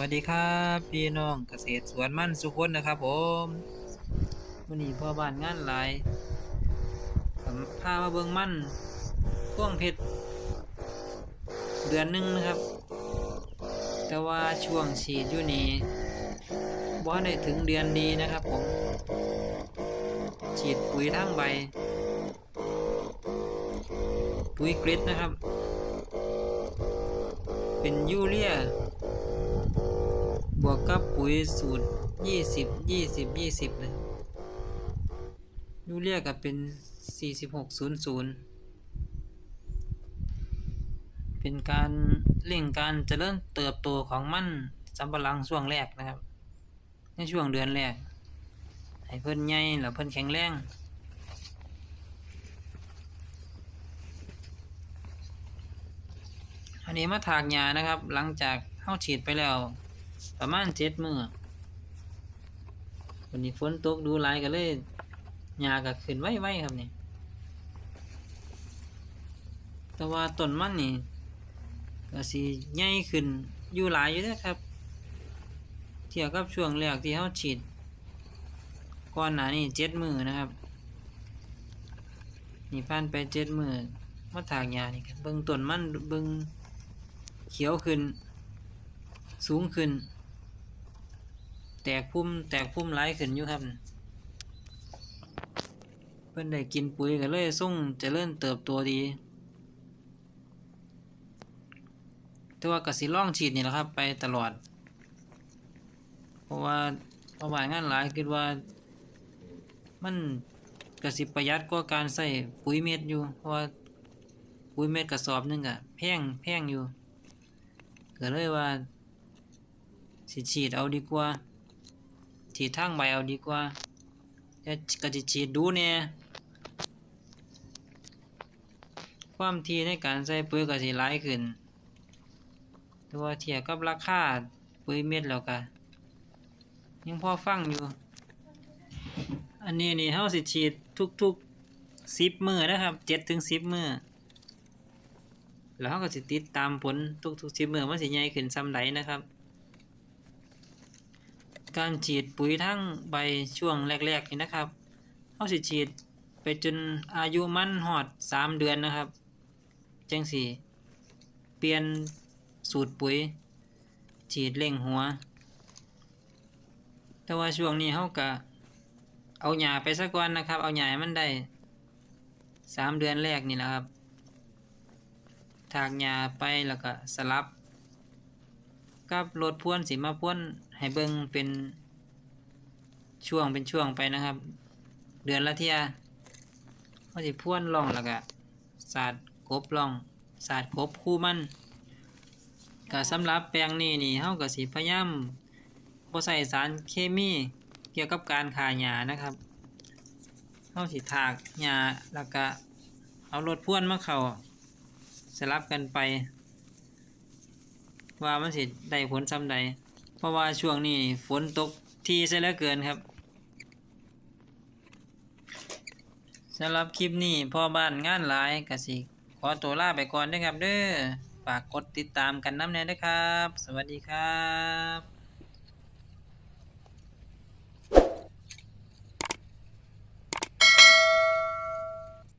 วัสดีครับพี่น้องเกษตรสวนมั่นสุขคนนะครับผมวันนี้พ่อบ้านงานหลายผมพามาเบิ่งมั่นพ่วงเพชรเดือนหนึ่งนะครับ แต่ว่าช่วงฉีดอยู่นี่บ่ได้ถึงเดือนดีนะครับผมฉีดปุ๋ยทั้งใบ ปุ๋ยกริดนะครับ เป็นยูเรีย บวกกับปุ๋ยสูตรยี่สิบยี่สิบยี่สิบนะยูเรียกับเป็นสี่สิบหกศูนย์ศูนย์เป็นการเร่งการเจริญเติบโตของมันสำปะหลังช่วงแรกนะครับ ในช่วงเดือนแรก ให้เพิ่นใหญ่แล้วเพิ่นแข็งแรงอันนี้มาถากหญ้านะครับ หลังจากเข้าฉีดไปแล้ว ประมาณเจ็ดมือวันนี้ฝนตกดูหลายก็เลยหญ้าก็ขึ้นไวๆครับนี่แต่ว่าต้นมันนี่ก็สิใหญ่ขึ้นอยู่หลายอยู่นะครับ เทียบกับช่วงแรกที่เขาฉีดก่อนหน้านี้เจ็ดมือนะครับ นี่ผ่านไปเจ็ดมือมาถากหญ้านี่ครับเบิ่งต้นมันเบิ่งเขียวขึ้น สูงขึ้น แตกพุ่มแตกพุ่มหลายขึ้นอยู่ครับ เพิ่อนได้กินปุ๋ยก็เลยส่งจะเริญเติบโตดี แต่ว่ากสิล่องฉีดนี่แหละครับ ไปตลอด เพราะว่าเพราะว่างานหลายคิดว่า มันก็สิประหยัดกว่าการใส่ปุ๋ยเม็ดอยู่ เพราะว่าปุ๋ยเม็ดกระสอบนึงอะแพงแพงอยู่ก็เลยว่าสิฉีดเอาดีกว่า ฉีดทางใบเอาดีกว่าแต่ก็จะฉีดดูเนี่ยความทีในการใส่ปุ๋ยก็สิหลายขึ้นต่ว่าเทียบกับราคาปุ๋ยเม็ดแล้วก็ยังพอฟังอยู่ อันนี้นี่เฮาสิฉีดทุกๆสิบมือนะครับเจ็ดถึงสิบมือแล้วเราก็สิติดตามผลทุกๆสิบมื้อมันสิใหญ่ขึ้นซ้ำใดนะครับ การฉีดปุ๋ยทั้งใบช่วงแรกๆนี่นะครับเขาสิฉีดไปจนอายุมันหอดสามเดือนนะครับ จังสี่เปลี่ยนสูตรปุ๋ย ฉีดเร่งหัว แต่ว่าช่วงนี้เขาก็เอาหญ้าไปสักวันนะครับ เอาหญ้าให้มันได้สามเดือนแรกนี่แหละครับ ถากหญ้าไปแล้วก็สลับ กับรถพ่วนสีมาพ่วนให้เบิ่งเป็นช่วงเป็นช่วงไปนะครับ เดือนละเทียเขาสิพ่วนล่องแล้วก็สาดกบล่องสาดกบคู่มันก็สำหรับแปลงนี้นี่เฮาก็สิพยายามบ่ใส่สารเคมีเกี่ยวกับการฆ่าหญ้านะครับเฮาสิถากหญ้าแล้วก็เอารถพ่วนมาเข้าสลับกันไป ว่ามันสิได้ผลซ้ำใด เพราะว่าช่วงนี้ฝนตกทีซะเหลือเกินครับสำหรับคลิปนี้พ่อบ้านงานหลายกสิ ขอตัวลาไปก่อนนะครับเด้อฝากกดติดตามกันน้ำแน่ด้วยครับ สวัสดีครับ